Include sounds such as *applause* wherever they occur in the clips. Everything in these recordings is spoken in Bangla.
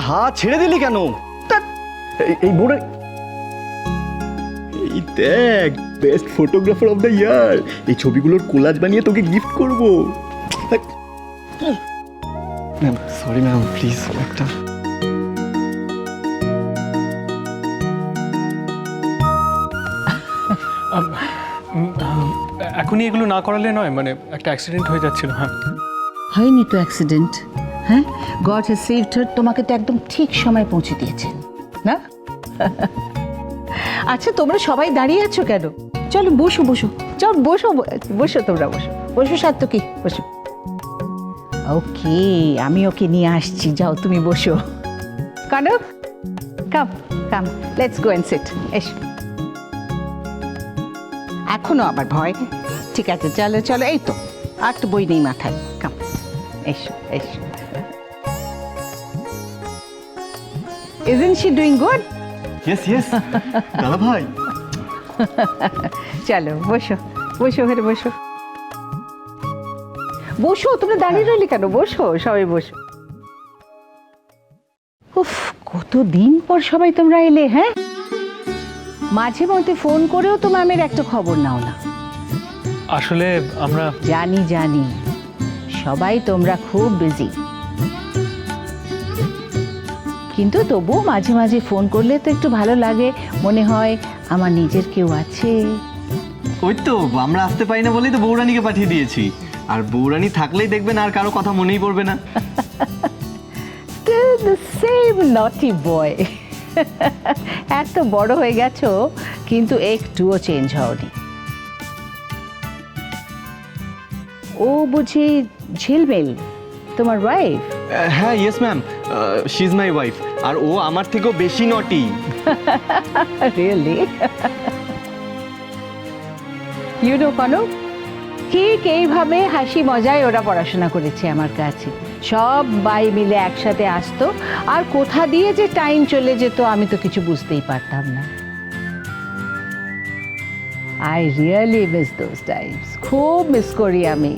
হাত ছেড়ে দিলি কেন? এই- বোর্ডে এই দেখ best photographer of the year এই ছবিগুলোর কোলাজ বানিয়ে তোকে গিফট করব। ম্যাম সরি ম্যাম প্লিজ একটা আম, এখনই এগুলো না করালে নয় মানে একটা অ্যাক্সিডেন্ট হয়ে যাচ্ছিল হ্যাঁ। হয়নি তো অ্যাক্সিডেন্ট হ্যাঁ? গড হ্যাজ সেভড হার তোমাকে তো একদম ঠিক সময় পৌঁছে দিয়েছেন না? *laughs* আচ্ছা তোমরা সবাই দাঁড়িয়ে আছো কেন? চলো, বসো বসো। চল, বসো বসো তোমরা, বসো। বসো কি? বসো। ওকে, আমি ওকে নিয়ে আসছি। যাও, তুমি বসো। Kanak come come let's go and sit এসো। এখনও আবার ভয়। ঠিক আছে, চলো চলো, এই তো। তো বই নেই মাথায়। কাম এসো এসো। Isn't she doing good? Yes yes দাদা ভাই চলো বসো বসো ঘরে বসো। বসো তোমরা দাঁড়িয়ে রইলে কেন? বসো সবাই বসো। উফ কতদিন পর সবাই তোমরা এলে হ্যাঁ? মাঝে মধ্যে ফোন করেও তো ম্যামের একটা খবর নাও না। আসলে আমরা জানি জানি। সবাই তোমরা খুব বিজি কিন্তু তবুও মাঝে মাঝে ফোন করলে তো একটু ভালো লাগে। মনে হয় আমার নিজের কেউ আছে। ওই তো আমরা আসতে পারি না বলেই তো বৌরানীকে পাঠিয়ে দিয়েছি। আর বৌরানী থাকলেই দেখবেন আর কারও কথা মনেই পড়বে না। Still the same naughty boy. এত বড় হয়ে গেছো কিন্তু একটুও চেঞ্জ হওনি। ও বুঝি ঝিলমিল তোমার ওয়াইফ হ্যাঁ yes ma'am she is my wife আর ও আমার থেকেও বেশি নটি রিয়েলি ইউ নো কনক ঠিক এইভাবে হাসি মজায় ওরা পড়াশোনা করেছে আমার কাছে। সব বাই মিলে একসাথে আসতো আর কোথা দিয়ে যে টাইম চলে যেত আমি তো কিছু বুঝতেই পারতাম না। I really miss those times খুব মিস করি আমি।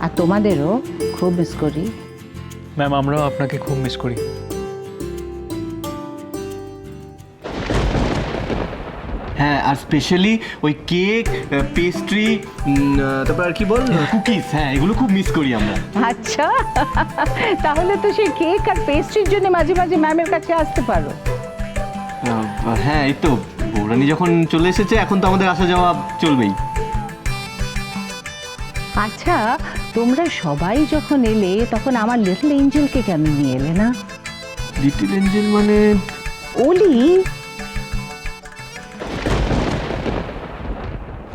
আর তোমাদেরও খুব মিস করি। ম্যাম আমরাও আপনাকে খুব মিস করি। হ্যাঁ আর স্পেশালি ওই কেক পেস্ট্রি তারপর আর কি বল? কুকিজ হ্যাঁ এগুলো খুব মিস করি আমরা। আচ্ছা *laughs* তাহলে তো সেই কেক আর পেস্ট্রির জন্য মাঝে মাঝে ম্যামের কাছে আসতে পারো। হ্যাঁ এই তো বৌরানী যখন চলে এসেছে এখন তো আমাদের আসা যাওয়া চলবেই। আচ্ছা তোমরা সবাই যখন এলে তখন আমার লিটল এঞ্জেলকে কেন নিয়ে এলে না? লিটিল এঞ্জেল মানে ওলি?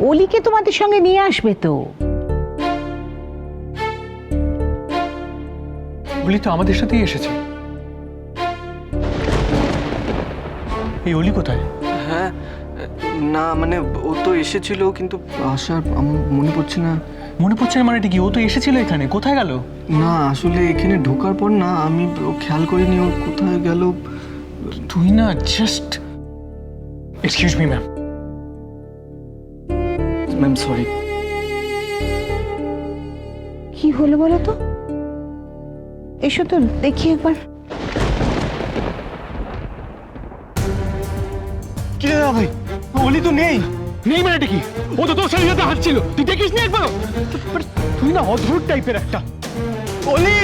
ওলিকে তোমাদের সঙ্গে নিয়ে আসবে তো। অলি তো আমাদের সাথেই এসেছে। এই অলি কোথায়? হ্যাঁ না মানে ও তো এসেছিল কিন্তু আসার আমার মনে পড়ছে না। মনে পড়ছে না মানে কি? ও তো এসেছিল এখানে কোথায় গেল? না আসলে এখানে ঢোকার পর না আমি ও খেয়াল করিনি ও কোথায় গেল। তুই না just excuse me ma'am ma'am sorry কি হলো বলো তো? এসো তো দেখি একবার। কি রে ভাই? ওলি তো নেই। নেই মানে কি? ও তো তোর সাথে সাথে হাঁটছিল। তুই দেখিস নি একবারও? বাট তুই না অদ্ভুত টাইপের একটা। ওলি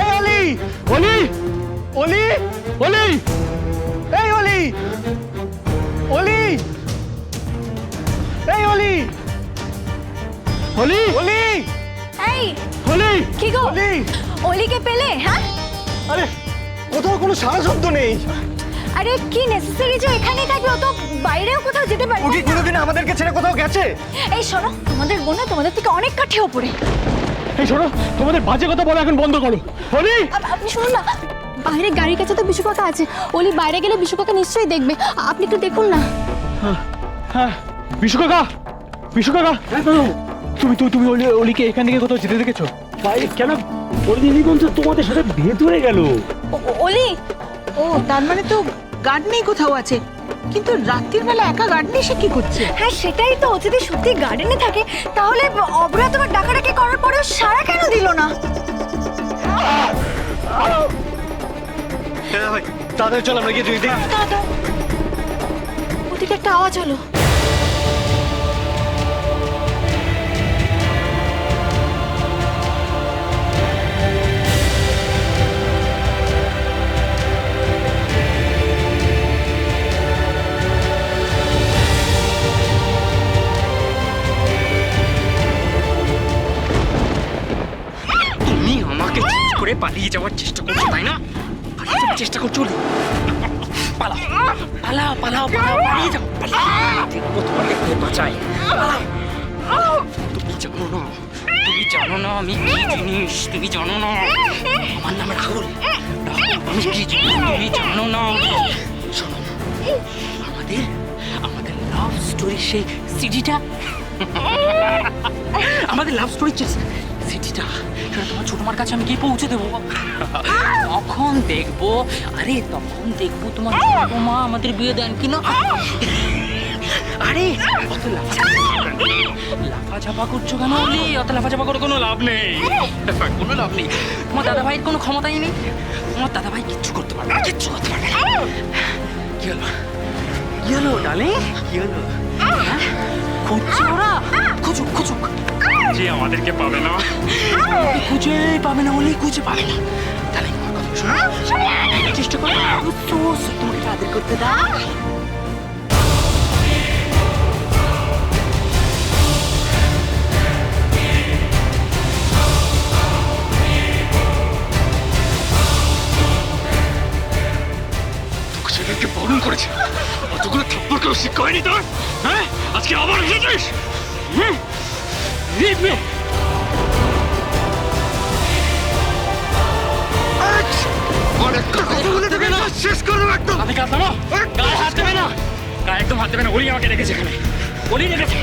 এই ওলি অলি! ওলি অলি! এই ওলি ওলি এই ওলি অলি! ওলি এই! অলি! কি গো? ওলি অলিকে পেলে হ্যাঁ? আরে কোথাও কোনো সারা শব্দ নেই। আরে কি নেসেসারি যে এখানেই থাকবে? ও তো বাইরেও কোথাও যেতে পারে ও কি কোনোদিন আমাদেরকে ছেড়ে কোথাও গেছে? এই শোনো তোমাদের বোন তোমাদের থেকে অনেক কাঠি ওপরে। এই শোনো তোমাদের বাজে কথা বলা এখন বন্ধ করো। অলি! আপ- আপনি শুনুন না। বাইরে গাড়ির কাছে তো বিশু কাকা আছে। অলি বাইরে গেলে বিশু কাকা নিশ্চয়ই দেখবে। আপনি একটু দেখুন না। হ্যাঁ হ্যাঁ। বিশু কাকা বিশু কাকা তুমি তুমি তুমি অলি অলিকে এখান থেকে কোথাও যেতে দেখেছ? ভাই কেন? বলতে তোমাদের সাথে ভেতরে গেল। ও- অলি ও তার মানে তো গার্ডেনেই কোথাও আছে। কিন্তু রাত্রির বেলা একা গার্ডেনে সে কি করছে? হ্যাঁ সেটাই তো ও যদি সত্যি গার্ডেনে থাকে তাহলে অবরা তোমার ডাকাডাকি করার পরেও সারা কেন দিল না? তাড়াতাড়ি চল আমরা গিয়ে দেখি ওদিকে একটা আওয়াজ হলো। পালিয়ে যাওয়ার চেষ্টা করছ, তাই না পালিয়ে যাওয়ার চেষ্টা করছ ওলি? পালাও পালাও পালাও পালাও পালিয়ে যাও। দেখব তোমাকে কে বাঁচায় পালাও। তুমি জানো না, তুমি জানো না আমি কি জিনিস, তুমি জানো না আমার নাম রাহুল আমি কি জিনিস, তুমি জানো না শোনো, আমাদের আমাদের লাভ স্টোরি সেই সিডিটা আমাদের লাভ স্টোরি সিটিটা সেটা তোমার ছোট মার কাছে আমি গিয়ে পৌঁছে দেবো তখন দেখব আরে তখন দেখব তোমার মা আমাদের বিয়ে দেন কিনা। আরে অত লাফাঝাপা করছ কেন? অত লাফাঝাপা করে কোনো লাভ নেই। কোনো লাভ নেই। তোমার দাদা ভাইয়ের কোনো ক্ষমতাই নেই? তোমার দাদা ভাই কিচ্ছু করতে পারবে কিচ্ছু করতে পারবে কি হলো? কি হলো ডালে কি হলো? হ্যাঁ? খুঁজছে ওরা? খুঁজুক খুঁজুক। যে আমাদেরকে পাবে না। খুঁজে পাবে না বলেই খুঁজে পাবে না। তাহলে আমার চেষ্টা করো। তোমাকে তাদের করতে দাও। ছেলেকে বরণ করেছে। অতগুলো থাপ্পড় কেউ শিক্ষা হয়নি তোর? হ্যাঁ? আজকে আবার এসেছিস? হুম? Leave me! শেষ করো একদম হাতে কাজ না? গায়ে হাত দেবে না? গায়ে একদম হাত দেবে না ওলি আমাকে রেখেছে এখানে। ওলি রেখেছে।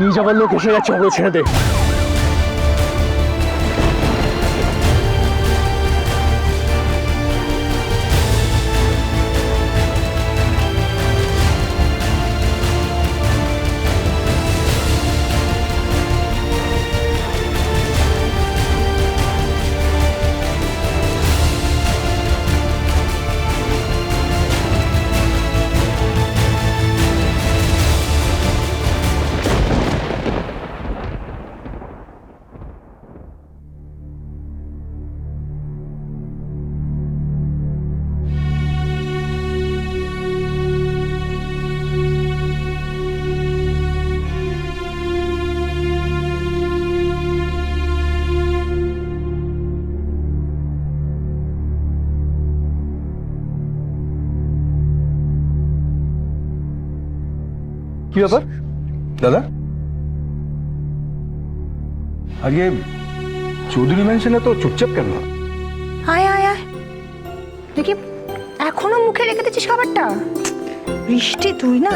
নিয়ে যাবার লোক এসে গেছে ওকে ছেড়ে দে। কি ব্যাপার? দাদা? আজকে চৌধুরী ম্যানশনে তো চুপচাপ কেন? আয় আয় দেখি, এখনও মুখে রেখে দিচ্ছিস খাবারটা? বৃষ্টি তুই না?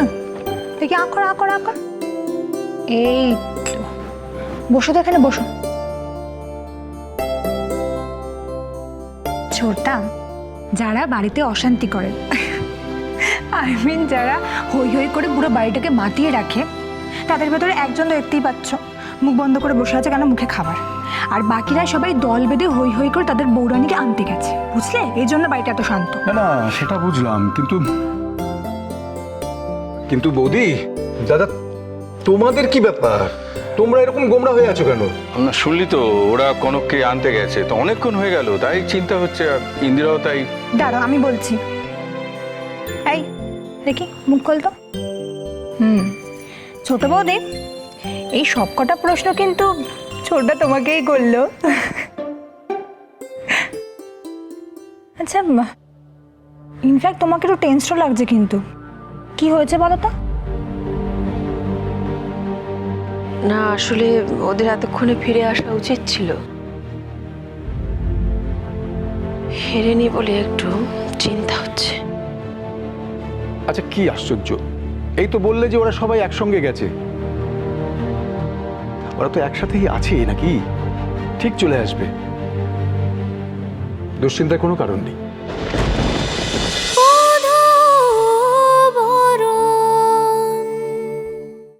দেখি আকর আকর আকর এই বসো তো এখানে, বসো। ছোটা যারা বাড়িতে অশান্তি করে আই মিন যারা হই হই করে পুরো বাড়িটাকে মাতিয়ে রাখে তাদের ভেতরে একজন তো দেখতেই পাচ্ছ। মুখ বন্ধ করে বসে আছে কেন মুখে খাবার। আর বাকিরা সবাই দল বেঁধে হই হই করে তাদের বৌরানিকে আনতে গেছে। বুঝলে? এই জন্য বাড়িটা এত শান্ত। না না সেটা বুঝলাম কিন্তু কিন্তু বৌদি দাদা তোমাদের কি ব্যাপার? তোমরা এরকম গোমরা হয়ে আছো কেন? না শুনলি তো ওরা কনককে আনতে গেছে তো অনেকক্ষণ হয়ে গেল তাই চিন্তা হচ্ছে আর ইন্দিরাও তাই দাঁড়াও আমি বলছি। দেখি, মুখ খোল তো। হুম, ছোট বৌদি, এই সব কটা প্রশ্ন কিন্তু ছোটটা তোমাকেই করল। আচ্ছা ইনফ্যাক্ট তোমাকে একটু টেনসও লাগছে কিন্তু। কি হয়েছে বলো তো? না, আসলে ওদের এতক্ষণে ফিরে আসা উচিত ছিল। হেরেনি বলে একটু চিন্তা হচ্ছে। আচ্ছা কি আশ্চর্য। এই তো বললে যে ওরা সবাই একসঙ্গে গেছে। ওরা তো একসাথেই আছে নাকি? ঠিক চলে আসবে। দুশ্চিন্তার কোনো কারণ নেই।